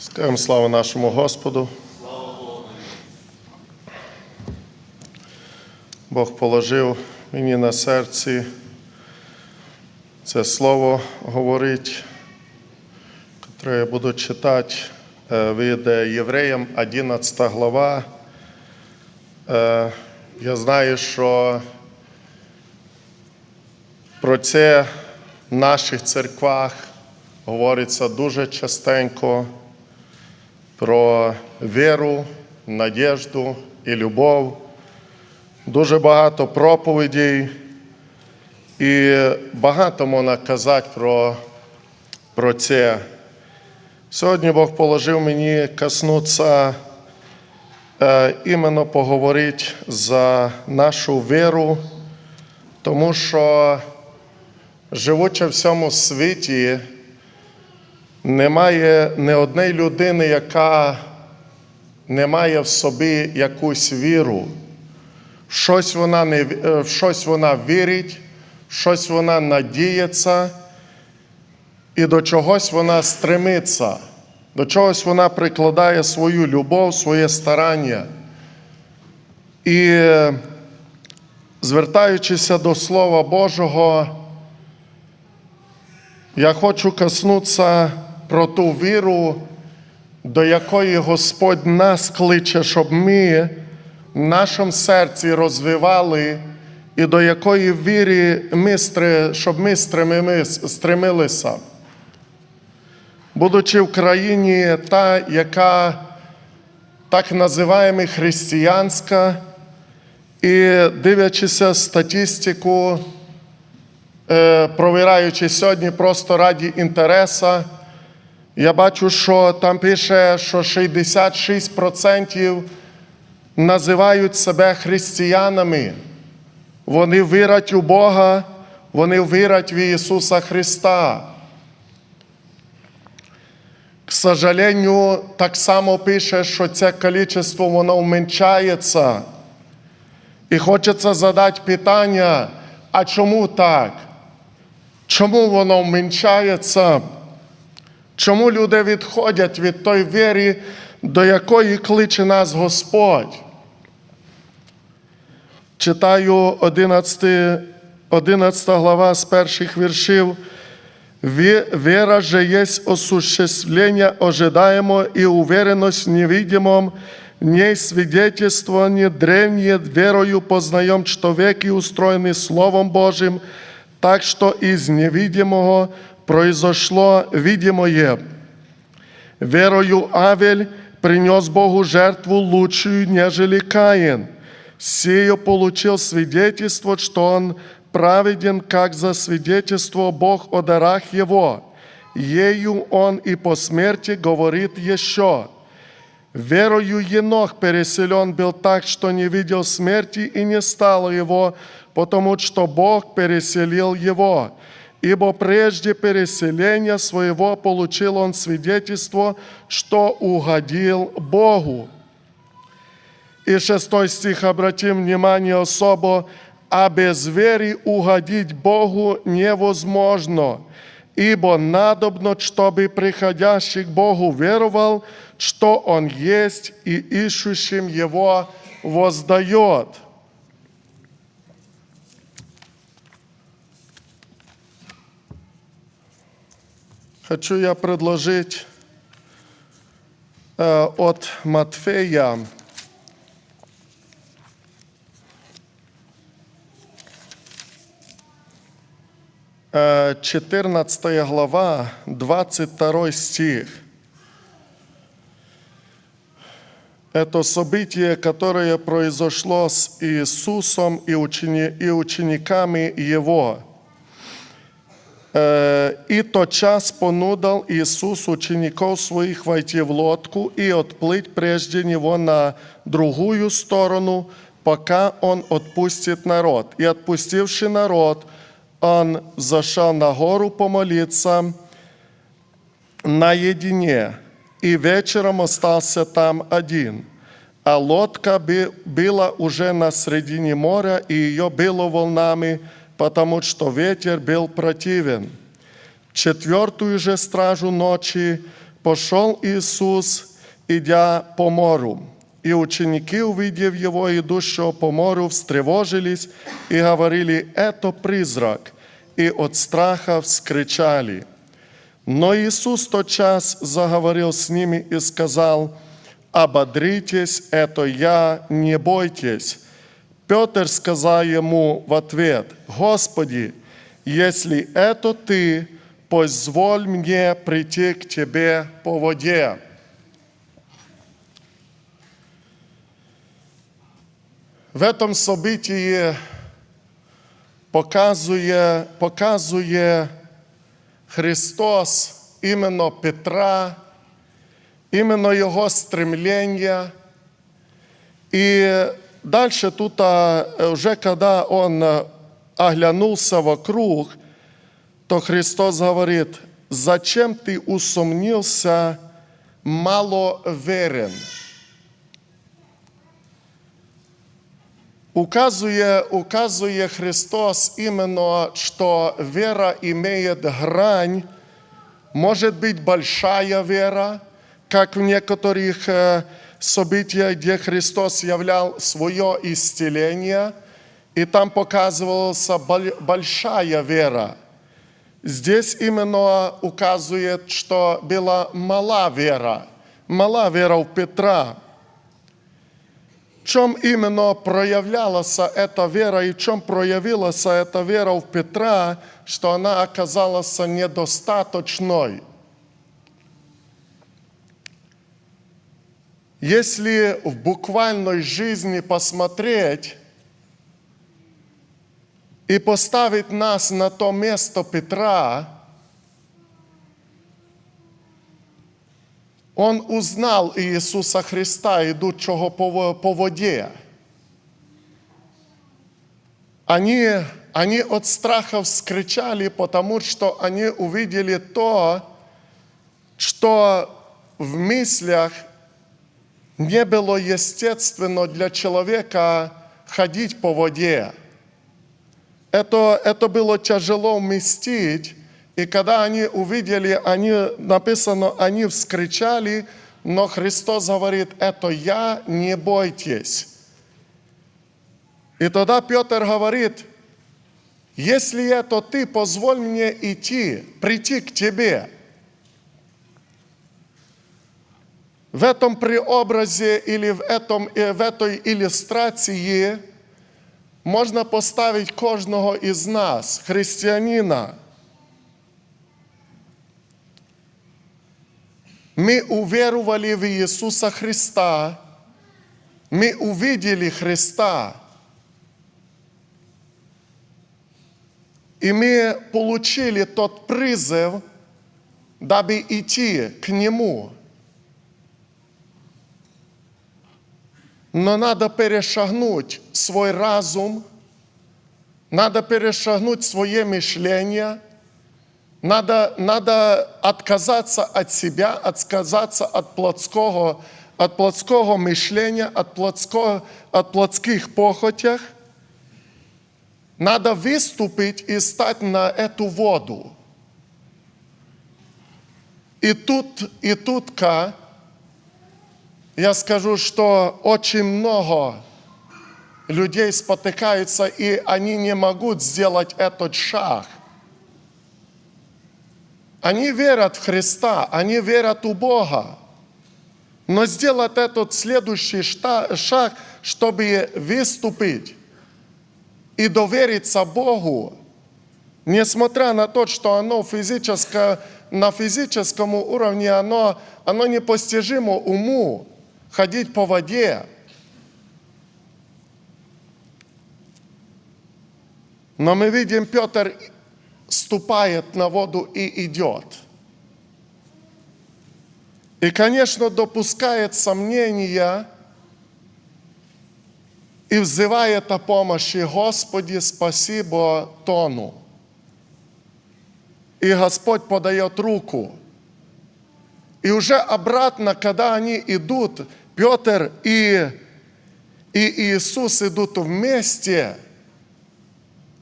Скажемо слава нашому Господу. Бог положив мені на серці це слово говорить, яке я буду читати е, від Євреям 11 глава. Е, Я знаю, що про це в наших церквах говориться дуже частенько про віру, надіжду і любов. Дуже багато проповідей і багато можна казати про, про це. Сьогодні Бог положив мені коснутися е, іменно поговорити за нашу віру, тому що живучи в цьому світі, немає ні однієї людини, яка не має в собі якусь віру. Щось вона, не, в щось вона вірить, щось вона надіється, і до чогось вона стремиться, до чогось вона прикладає свою любов, своє старання. І звертаючися до Слова Божого, я хочу коснутися про ту віру, до якої Господь нас кличе, щоб ми в нашому серці розвивали, і до якої віри ми, щоб ми стремилися. Будучи в країні, та, яка так називаємо християнська, і дивлячися статистику, е, провіраючи сьогодні просто раді інтереса, я бачу, що там пише, що 66% називають себе християнами. Вони вірять у Бога, вони вірять в Ісуса Христа. К сожалению, так само пише, що це кількість воно уменьшається. І хочеться задати питання, а чому так? Чому воно вменшається? Чому люди відходять від той віри, до якої кличе нас Господь? Читаю 11, 11 глава з перших віршів. Вера же есть осуществление ожидаемого и уверенность в невидимом, в ней свидетельствование древнее верою познаем человеки, устроены Словом Божьим, так что из невидимого произошло видимое. Верою Авель принес Богу жертву лучшую, нежели Каин. Сею получил свидетельство, что он праведен, как засвидетельствовал Бог о дарах его. Ею он и по смерти говорит еще. Верою Енох переселен был так, что не видел смерти и не стало его, потому что Бог переселил его. Ибо прежде переселения своего получил он свидетельство, что угодил Богу. И шестой стих обратим внимание особо, а без веры угодить Богу невозможно, ибо надобно, чтобы приходящий к Богу веровал, что Он есть и ищущим Его воздает. Хочу я предложить э, от Матфея, э, 14 глава, 22 стих. Это событие, которое произошло с Иисусом и, учени- и учениками Его. Э, И тотчас понудал Иисус учеников своих войти в лодку и отплыть прежде Него на другую сторону, пока Он отпустит народ. И отпустивший народ, Он зашел на гору помолиться наедине, и вечером остался там один. А лодка би- была уже на середине моря, и ее било волнами, потому что ветер был противен. Четвертую же стражу ночи Пошел Иисус, идя по морю, и ученики, увидев его, идущего по морю, встревожились и говорили, это призрак, и от страха вскричали. Но Иисус тотчас заговорил с ними и сказал, «Ободритесь, это я, не бойтесь». Петр сказал ему в ответ, «Господи, если это Ты, позволь мне прийти к Тебе по воде». В этом событии показує, показує Христос іменно Петра, іменно Його стремлення. И дальше тут, а, уже когда он а, оглянулся вокруг, то Христос говорит, зачем ты усомнился, маловерен? Указує, указує Христос именно, что вера имеет грань, может быть большая вера, как в некоторых событиях, где Христос являл свое исцеление, и там показывалась бол- большая вера. Здесь именно указывает, что была мала вера, мала вера у Петра. В чем именно проявлялась эта вера и в чем проявилась эта вера у Петра, что она оказалась недостаточной. Если в буквальной жизни посмотреть и поставить нас на то место Петра, Он узнал Иисуса Христа, идущего по во- по воде. Они, они от страха вскричали, потому что они увидели то, что в мыслях не было естественно для человека ходить по воде. Это, это было тяжело вместить, и когда они увидели, они, написано, они вскричали, но Христос говорит, это я, не бойтесь. И тогда Петр говорит, если это ты, позволь мне идти, прийти к тебе. В этом преобразе или в, этом, э, в этой иллюстрации можна поставити кожного із нас, християнина. Ми уверовали в Иисуса Христа, мы увидели Христа, и мы получили тот призыв, дабы идти к Нему. Но надо перешагнуть свой разум, надо перешагнуть свое мышление, надо, надо отказаться от себя, отказаться от плотского, от плотского мышления, от, плотского, от плотских похотях. Надо выступить и стать на эту воду. И тут, и тут-ка, я скажу, что очень много людей спотыкаются, и они не могут сделать этот шаг. Они верят в Христа, они верят у Бога. Но сделать этот следующий шаг, чтобы выступить и довериться Богу, несмотря на то, что оно физическое, на физическом уровне оно, оно непостижимо уму, ходить по воде. Но мы видим, Петр ступает на воду и идет. И, конечно, допускает сомнения и взывает о помощи. Господи, спасибо тону. И Господь подает руку. И уже обратно, когда они идут, Петр и, и Иисус идут вместе,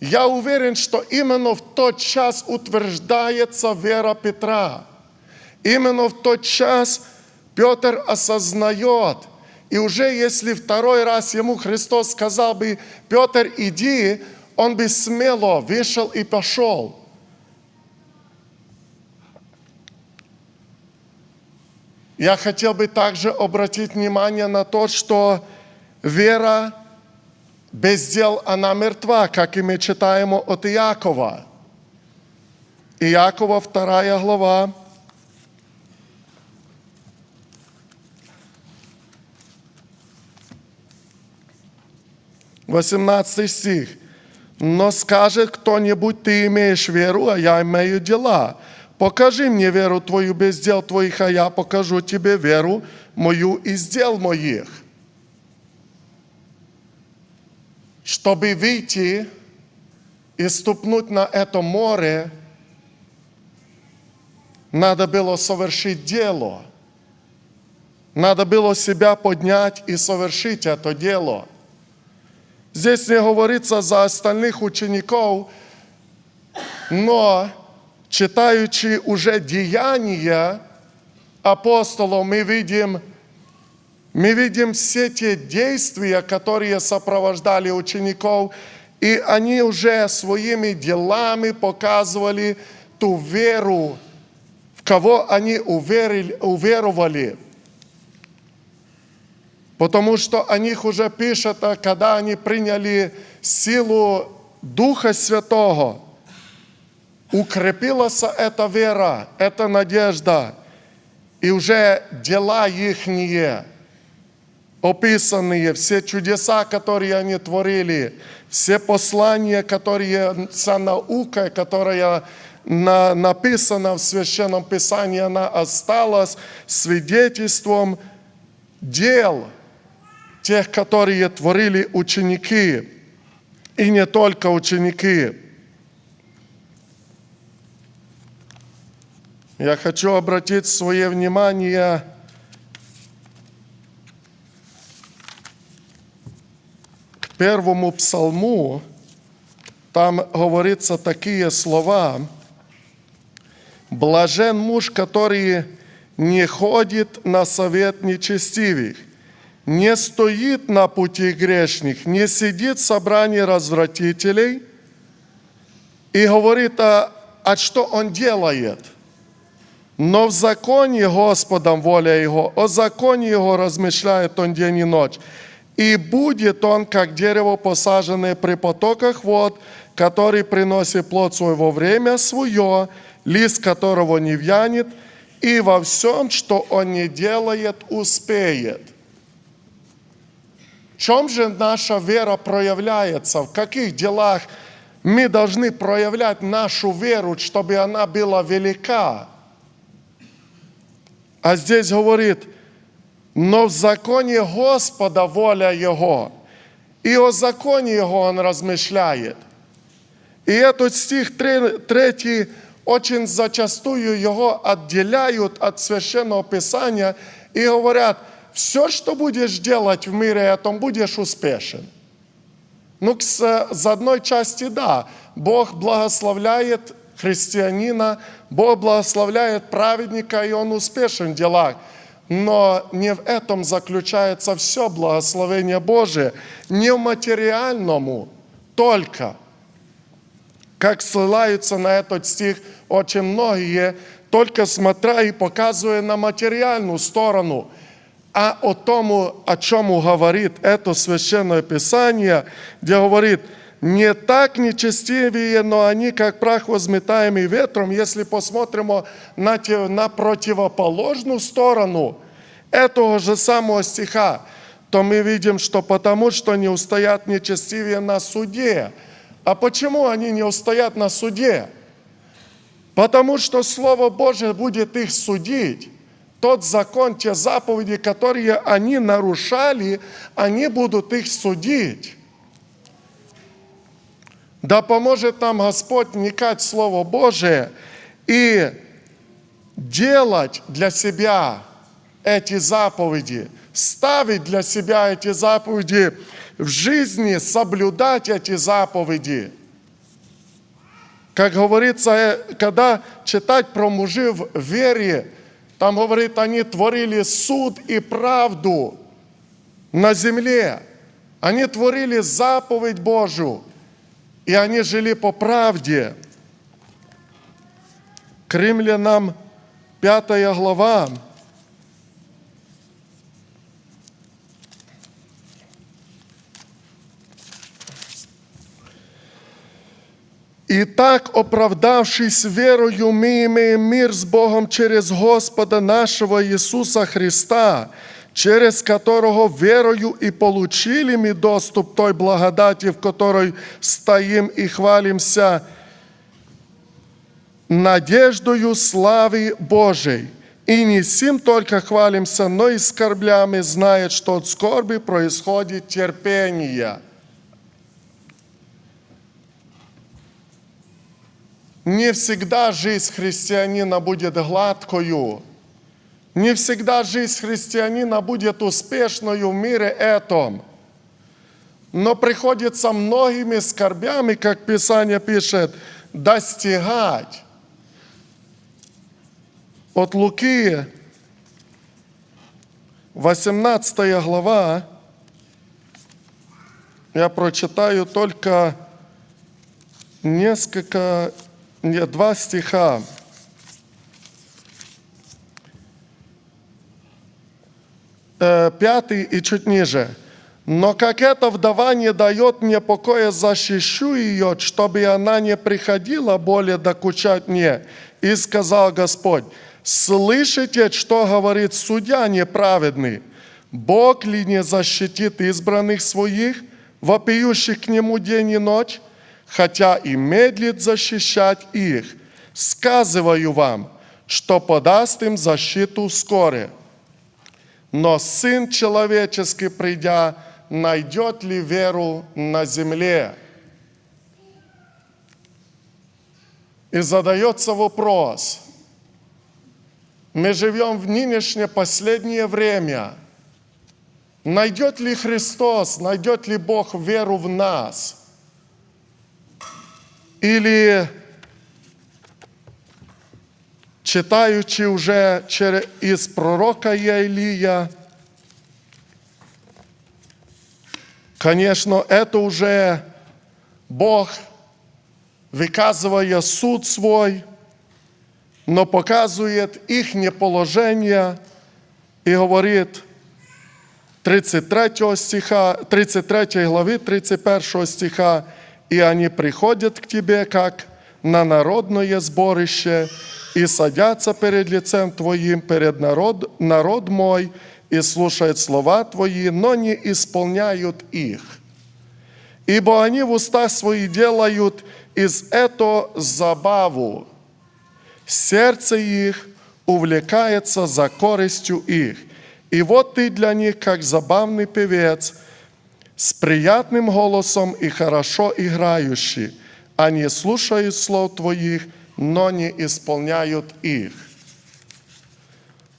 я уверен, что именно в тот час утверждается вера Петра. Именно в тот час Петр осознает, и уже если второй раз ему Христос сказал бы, Петр, иди, он бы смело вышел и пошел. Я хотел бы также обратить внимание на то, что вера без дел, она мертва, как и мы читаем от Иакова. Иакова, вторая глава, 18 стих. Но скажет кто-нибудь, ты имеешь веру, а я имею дела. Покажи мне веру твою без дел твоих, а я покажу тебе веру мою из дел моих. Чтобы выйти и ступнуть на это море, надо было совершить дело. Надо было себя поднять и совершить это дело. Здесь не говорится за остальных учеников, но читаючи уже деяния апостолов, мы видим, мы видим все те действия, которые сопровождали учеников, и они уже своими делами показывали ту веру, в кого они уверили, уверовали. Потому что о них уже пишет, когда они приняли силу Духа Святого, укрепилась эта вера, эта надежда, и уже дела ихние, описанные, все чудеса, которые они творили, все послания, которые, вся наука, которая на- написана в Священном Писании, она осталась свидетельством дел тех, которые творили ученики, и не только ученики. Я хочу обратить свое внимание к первому псалму. Там говорится такие слова. Блажен муж, который не ходит на совет нечестивых, не стоит на пути грешных, не сидит в собрании развратителей и говорит, а, а что он делает? Но в законе Господом воля Его, о законе Его размышляет он день и ночь. И будет он, как дерево, посаженное при потоках вод, который приносит плод свой во время свое, лист которого не вянет, и во всем, что он не делает, успеет. В чем же наша вера проявляется? В каких делах мы должны проявлять нашу веру, чтобы она была велика? А здесь говорит, но в законе Господа воля Его, и о законе Его Он размышляет. И этот стих тре- третий очень зачастую его отделяют от Священного Писания и говорят, все, что будешь делать в мире этом, будешь успешен. Ну, к с с одной части да, Бог благословляет христианина, Бог благословляет праведника, и он успешен в делах. Но не в этом заключается все благословение Божие, не в материальному только. Как ссылаются на этот стих очень многие, только смотря и показывая на материальную сторону – а о тому, о чем говорит это священное писание, где говорит, не так нечестивые, но они как прах возметаемый ветром. Если посмотрим на, те- на противоположную сторону этого же самого стиха, то мы видим, что потому, что не устоят нечестивые на суде. А почему они не устоят на суде? Потому что Слово Божие будет их судить. Тот закон, те заповеди, которые они нарушали, они будут их судить. Да поможет нам Господь вникать в Слово Божие и делать для себя эти заповеди, ставить для себя эти заповеди в жизни, соблюдать эти заповеди. Как говорится, э, когда читать про мужей в вере, Там говорит, они творили суд и правду на земле. Они творили заповедь Божию, и они жили по правде. К римлянам 5 глава. Итак, оправдавшись верою, мы имеем мир с Богом через Господа нашего Иисуса Христа, через которого верою и получили мы доступ той благодати, в которой стоим и хвалимся надеждою славы Божией. И не сим только хвалимся, но и скорблями, зная, что от скорби происходит терпение. Не всегда жизнь христианина будет гладкою. Не всегда жизнь христианина будет успешною в мире этом. Но приходится многими скорбями, как Писание пишет, достигать. От Луки, 18 глава, я прочитаю только несколько, нет, два стиха. Э, Пятый и чуть ниже. Но как эта вдова не дает мне покоя, защищу ее, чтобы она не приходила более докучать мне. И сказал Господь, слышите, что говорит судья неправедный? Бог ли не защитит избранных своих, вопиющих к нему день и ночь? хотя и медлит защищать их, сказываю вам, что подаст им защиту вскоре. Но Сын Человеческий, придя, найдет ли веру на земле? И задается вопрос. Мы живем в нынешнее последнее время. Найдет ли Христос, найдет ли Бог веру в нас – или читаючи вже із пророка Єлія, Конечно, это уже Бог выказывая суд свой, но показывает их положение и говорит 33 стиха, 33 главы 31 стиха, и они приходят к тебе, как на народное сборище, и садятся перед лицем Твоим, перед народ, народ мой, и слушают слова Твои, но не исполняют их. Ибо они в устах свои делают из этого забаву. Сердце их увлекается за корыстью их. И вот ты для них, как забавный певец – с приятным голосом и хорошо играющие. Они слушают слов Твоих, но не исполняют их.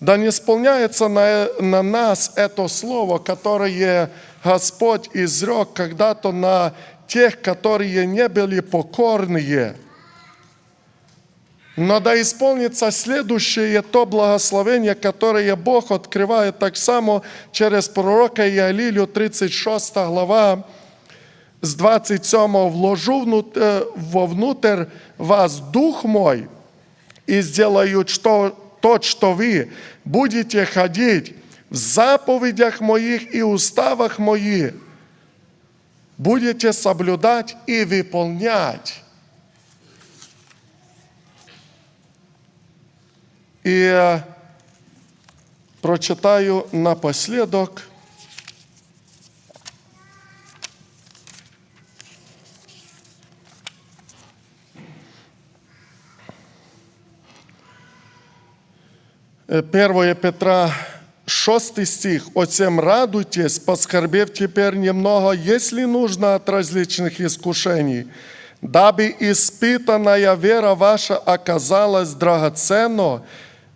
Да не исполняется на, на нас это слово, которое Господь изрек когда-то на тех, которые не были покорные – но да исполнится следующее то благословение, которое Бог открывает так само через пророка Иалилю, 36 глава, з 27-го вложу вовнутрь е, вас дух мой, и сделаю что, то, что вы будете ходить в заповедях моих и уставах моих, будете соблюдать и выполнять. И е, прочитаю напоследок 1 Петра 6 стих. «Отцем радуйтесь, поскорбев теперь немного, если нужно от различных искушений, дабы испытанная вера ваша оказалась драгоценно,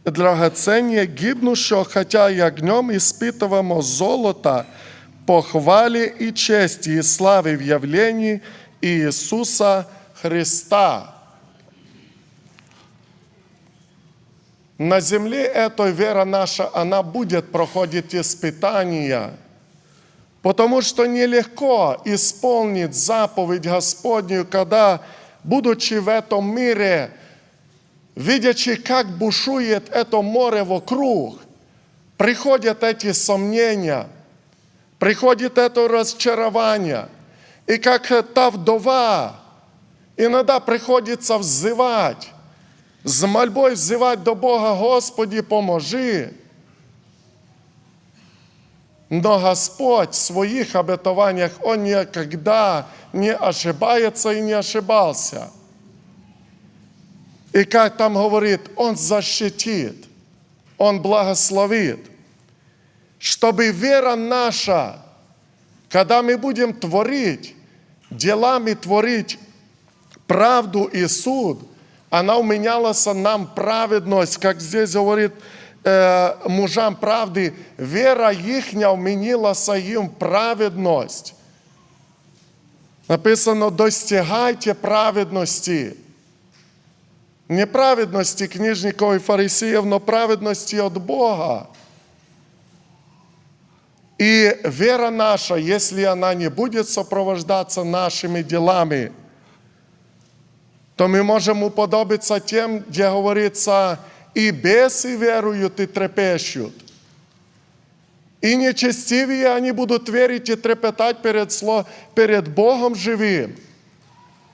драгоценнее гибнущего, хотя и огнем испытываемо золото, похвали и чести, и славы в явлении Иисуса Христа». на земле этой вера наша, она будет проходить испытания, потому что нелегко исполнить заповедь Господню, когда, будучи в этом мире, видячи, как бушует это море вокруг, приходят эти сомнения, приходит это разочарование. И как та вдова, иногда приходится взывать, з мольбой взывать до Бога, Господи, поможи. Но Господь в своих обетованиях, Он никогда не ошибается и не ошибался. И как там говорит, Он защитит, Он благословит, чтобы вера наша, когда мы будем творить, делами творить правду и суд, она уменялась нам праведность, как здесь говорит э, мужам правды, вера їхня вменилася їм праведність. Написано, достигайте праведності. Не праведності книжников і фарисеїв, но праведності від Бога. И вера наша, если она не будет сопровождаться нашими делами, то мы можем уподобиться тем, где говорится, и бесы веруют и трепещут. И нечестивые они будут верить и трепетать перед, сло- перед Богом живым,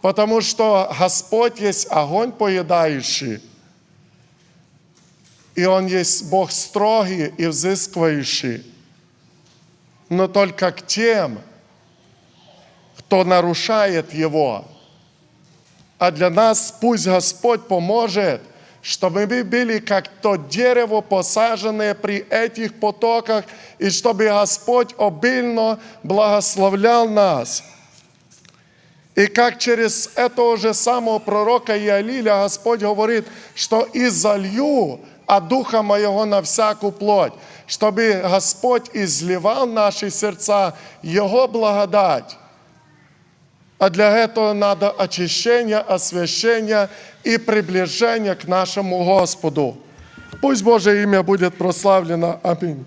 потому что Господь есть огонь поедающий, и Он есть Бог строгий и взыскивающий, но только к тем, кто нарушает Его. А для нас пусть Господь поможет, чтобы мы были как то дерево, посаженное при этих потоках, и чтобы Господь обильно благословлял нас. И как через этого же самого пророка Иалиля Господь говорит, что «И залью от Духа Моего на всякую плоть», чтобы Господь изливал в наши сердца Его благодать. А для этого надо очищение, освящение и приближение к нашему Господу. Пусть Божье имя будет прославлено. Аминь.